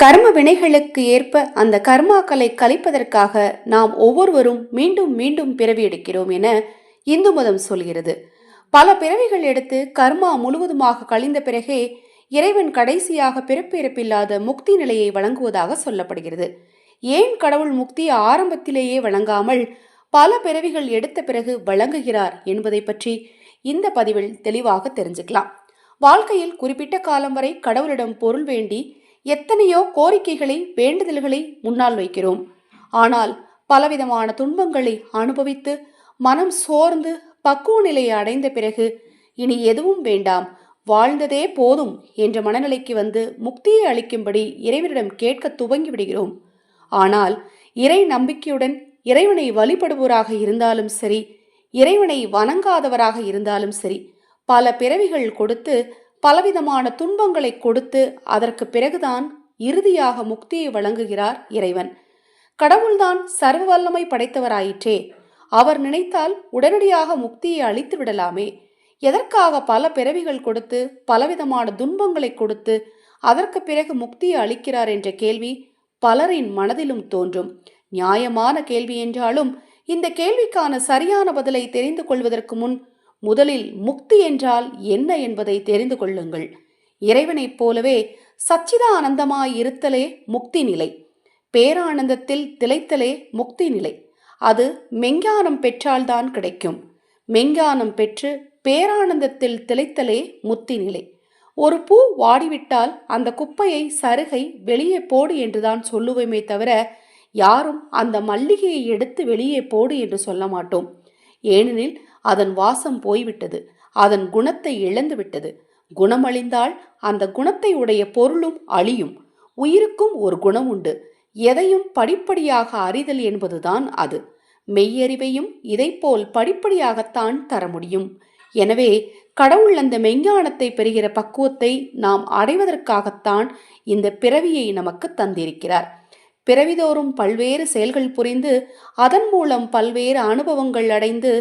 கர்ம வினைகளுக்கு ஏற்ப அந்த கர்மாக்களை கழிப்பதற்காக நாம் ஒவ்வொருவரும் மீண்டும் மீண்டும் பிறவி எடுக்கிறோம் என இந்து மதம் சொல்கிறது. பல பிறவிகள் எடுத்து கர்மா முழுவதுமாக கழிந்த பிறகே இறைவன் கடைசியாக பிறப்பிறப்பில்லாத முக்தி நிலையை வழங்குவதாக சொல்லப்படுகிறது. ஏன் கடவுள் முக்தியை ஆரம்பத்திலேயே வழங்காமல் பல பிறவிகள் எடுத்த பிறகு வழங்குகிறார் என்பதை பற்றி இந்த பதிவில் தெளிவாக தெரிஞ்சுக்கலாம். வாழ்க்கையில் குறிப்பிட்ட காலம் வரை கடவுளிடம் பொருள் வேண்டி எத்தனையோ கோரிக்கைகளை வேண்டுதல்களை முன்னால் வைக்கிறோம். ஆனால் பலவிதமான துன்பங்களை அனுபவித்து மனம் சோர்ந்து பக்குவ நிலையை அடைந்த பிறகு இனி எதுவும் வேண்டாம் வாழ்ந்ததே போதும் என்ற மனநிலைக்கு வந்து முக்தியை அளிக்கும்படி இறைவனிடம் கேட்க துவங்கி விடுகிறோம். ஆனால் இறை நம்பிக்கையுடன் இறைவனை வழிபடுவோராக இருந்தாலும் சரி இறைவனை வணங்காதவராக இருந்தாலும் சரி பல பிறவிகள் கொடுத்து பலவிதமான துன்பங்களை கொடுத்து அதற்கு பிறகுதான் இறுதியாக முக்தியை வழங்குகிறார் இறைவன். கடவுள்தான் சர்வ வல்லமை படைத்தவராயிற்றே. அவர் நினைத்தால் உடனடியாக முக்தியை அளித்து விடலாமே. எதற்காக பல பிறவிகள் கொடுத்து பலவிதமான துன்பங்களை கொடுத்து அதற்கு பிறகு முக்தியை அளிக்கிறார் என்ற கேள்வி பலரின் மனதிலும் தோன்றும். நியாயமான கேள்வி என்றாலும் இந்த கேள்விக்கான சரியான பதிலை தெரிந்து கொள்வதற்கு முன் முதலில் முக்தி என்றால் என்ன என்பதை தெரிந்து கொள்ளுங்கள். இறைவனைப் போலவே சச்சிதானந்தமாய் இருத்தலே முக்தி நிலை. பேரானந்தத்தில் திளைத்தலே முக்தி நிலை. அது மெஞ்ஞானம் பெற்றால்தான் கிடைக்கும். மெஞ்ஞானம் பெற்று பேரானந்தத்தில் திளைத்தலே முத்தி நிலை. ஒரு பூ வாடிவிட்டால் அந்த குப்பையை சருகை வெளியே போடு என்றுதான் சொல்லுவோமே தவிர யாரும் அந்த மல்லிகையை எடுத்து வெளியே போடு என்று சொல்ல மாட்டோம். ஏனெனில் அதன் வாசம் போய்விட்டது அதன் குணத்தை இழந்துவிட்டது. குணமழிந்தால் அந்த குணத்தை உடைய பொருளும் அழியும். உயிருக்கும் ஒரு குணம் உண்டு எதையும் படிப்படியாக அறிதல் என்பதுதான் அது. மெய்யறிவையும் இதைப்போல் படிப்படியாகத்தான் தர முடியும். எனவே கடவுள் அந்த மெஞ்ஞானத்தை பெறுகிற பக்குவத்தை நாம் அடைவதற்காகத்தான் இந்த பிறவியை நமக்கு தந்திருக்கிறார். பிறவிதோறும் பல்வேறு செயல்கள் புரிந்து அதன் மூலம் பல்வேறு அனுபவங்கள் அடைந்து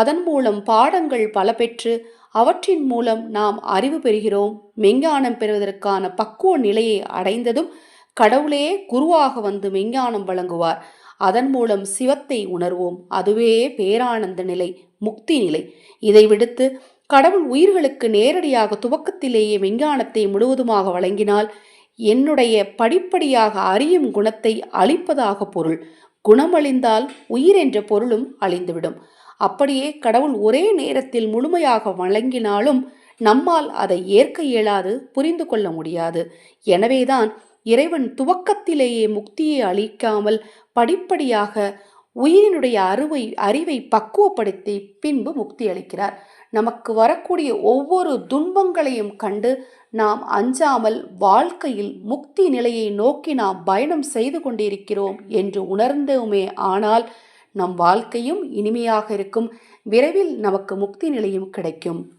அதன் மூலம் பாடங்கள் பல பெற்று அவற்றின் மூலம் நாம் அறிவு பெறுகிறோம். மெஞ்ஞானம் பெறுவதற்கான பக்குவ நிலையை அடைந்ததும் கடவுளே குருவாக வந்து மெஞ்ஞானம் வழங்குவார். அதன் மூலம் சிவத்தை உணர்வோம். அதுவே பேரானந்த நிலை முக்தி நிலை. இதை விடுத்து கடவுள் உயிர்களுக்கு நேரடியாக துவக்கத்திலேயே விஞ்ஞானத்தை முழுவதுமாக வழங்கினால் என்னுடைய படிப்படியாக அறியும் குணத்தை அழிப்பதாக பொருள். குணமழிந்தால் உயிர் என்ற பொருளும் அழிந்துவிடும். அப்படியே கடவுள் ஒரே நேரத்தில் முழுமையாக வழங்கினாலும் நம்மால் அதை ஏற்க இயலாது புரிந்து கொள்ள முடியாது. எனவேதான் இறைவன் துவக்கத்திலேயே முக்தியை அளிக்காமல் படிப்படியாக உயிரினுடைய அறுவை அறிவை பக்குவப்படுத்தி பின்பு முக்தி அளிக்கிறார். நமக்கு வரக்கூடிய ஒவ்வொரு துன்பங்களையும் கண்டு நாம் அஞ்சாமல் வாழ்க்கையில் முக்தி நிலையை நோக்கி நாம் பயணம் செய்து கொண்டிருக்கிறோம் என்று உணர்ந்தோமே ஆனால் நம் வாழ்க்கையும் இனிமையாக இருக்கும். விரைவில் நமக்கு முக்தி நிலையும் கிடைக்கும்.